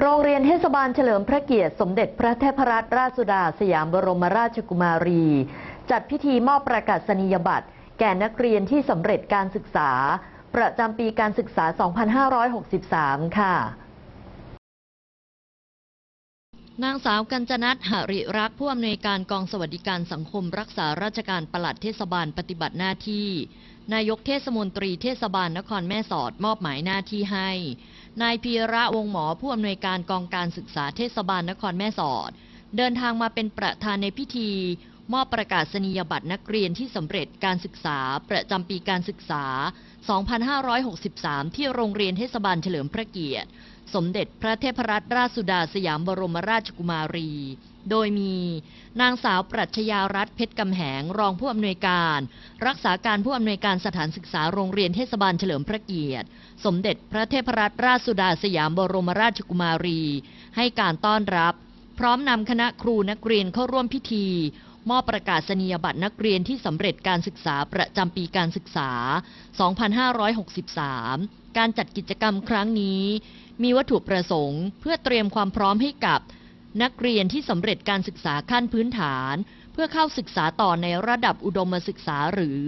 โรงเรียนเทศบาลเฉลิมพระเกียรติสมเด็จพระเทพรัตนราชสุดาสยามบรมราชกุมารี จัดพิธีมอบประกาศนียบัตร แก่นักเรียนที่สำเร็จการศึกษา ประจำปีการศึกษา 2563 ค่ะนางสาวกัญจนัทหริรักษ์ผู้อำนวยการกองสวัสดิการสังคมรักษาราชการปลัดเทศบาลปฏิบัติหน้าที่ นายกเทศมนตรีเทศบาลนครแม่สอดมอบหมายหน้าที่ให้ นายพีระวงหมอผู้อำนวยการกองการศึกษาเทศบาลนครแม่สอด เดินทางมาเป็นประธานในพิธี มอบประกาศนียบัตรนักเรียนที่สำเร็จการศึกษา ประจำปีการศึกษา 2563 ที่โรงเรียนเทศบาลเฉลิมพระเกียรติ สมเด็จพระเทพรัตนราชสุดาสยามบรมราชกุมารี โดยมีนางสาวปรัชญารัตน์เพชรกำแหงรองผู้อำนวยการ รักษาการผู้อำนวยการสถานศึกษาโรงเรียนเทศบาลเฉลิมพระเกียรติ สมเด็จพระเทพรัตนราชสุดาสยามบรมราชกุมารี ให้การต้อนรับ พร้อมนำคณะครูนักเรียนเข้าร่วมพิธี มอบประกาศนียบัตรนักเรียนที่สำเร็จการศึกษาประจำปีการศึกษา 2563 การจัดกิจกรรมครั้งนี้ มีวัตถุประสงค์ เพื่อเตรียมความพร้อมให้กับ นักเรียนที่สำเร็จการศึกษาขั้นพื้นฐาน เพื่อเข้าศึกษาต่อในระดับอุดมศึกษาหรือ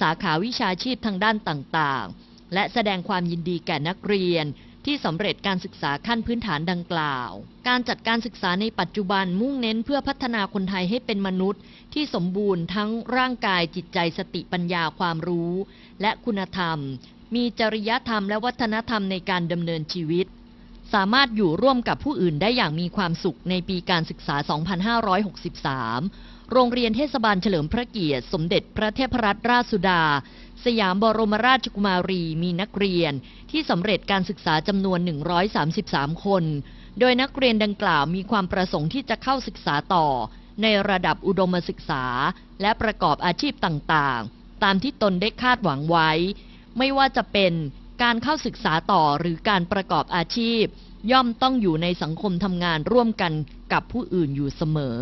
สาขาวิชาชีพทางด้านต่างๆ และแสดงความยินดีแก่นักเรียน ที่สำเร็จการศึกษาขั้นพื้นฐานดังกล่าว การจัดการศึกษาในปัจจุบันมุ่งเน้นเพื่อพัฒนาคนไทยให้เป็นมนุษย์ ที่สมบูรณ์ทั้งร่างกายจิตใจสติปัญญาความรู้ และคุณธรรม มีจริยธรรมและวัฒนธรรมในการดำเนินชีวิต สามารถอยู่ร่วมกับผู้อื่นได้อย่างมีความสุขในปีการศึกษา 2563 โรงเรียนเทศบาลเฉลิมพระเกียรติ สมเด็จพระเทพรัตนราชสุดา สยามบรมราชกุมารีมีนักเรียน ที่สำเร็จการศึกษาจำนวน 133 คน โดยนักเรียนดังกล่าวมีความประสงค์ที่จะเข้าศึกษาต่อ ในระดับอุดมศึกษา และประกอบอาชีพต่างๆ ตามที่ตนได้คาดหวังไว้ ไม่ว่าจะเป็นการเข้าศึกษาต่อหรือการประกอบอาชีพ ย่อมต้องอยู่ในสังคมทำงานร่วมกันกับผู้อื่นอยู่เสมอ